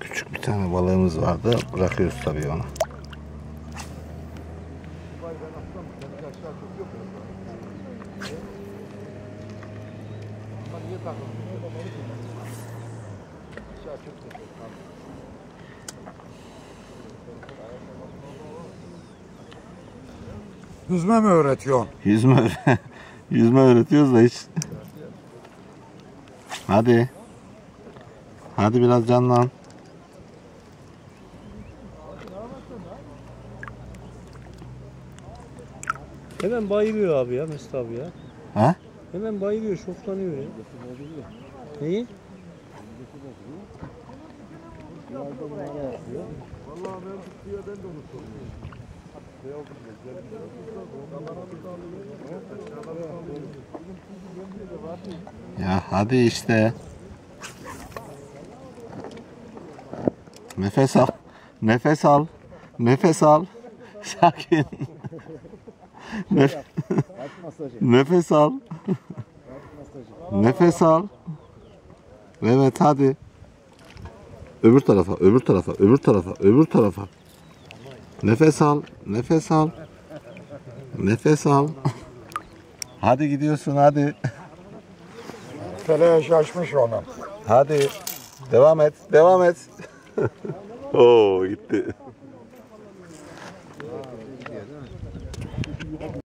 Küçük bir tane balığımız vardı. Bırakıyoruz tabii onu. Yüzme mi öğretiyorsun? Yüzme yüzme öğretiyoruz da hiç. Hadi. Hadi biraz canlan. Hemen bayılıyor abi ya Mesut abi ya. Ha? Hemen bayılıyor, şoflanıyor ya. Neyi? Ya hadi işte. Nefes al. Nefes al. Nefes al. Sakin. Nef- Nefes al. Nefes al. Evet hadi. Öbür tarafa, öbür tarafa, öbür tarafa, öbür tarafa. Nefes al, nefes al. Nefes al. Hadi gidiyorsun hadi. Feleğe şaşmış ona. Hadi. Devam et. Devam et. Oo gitti.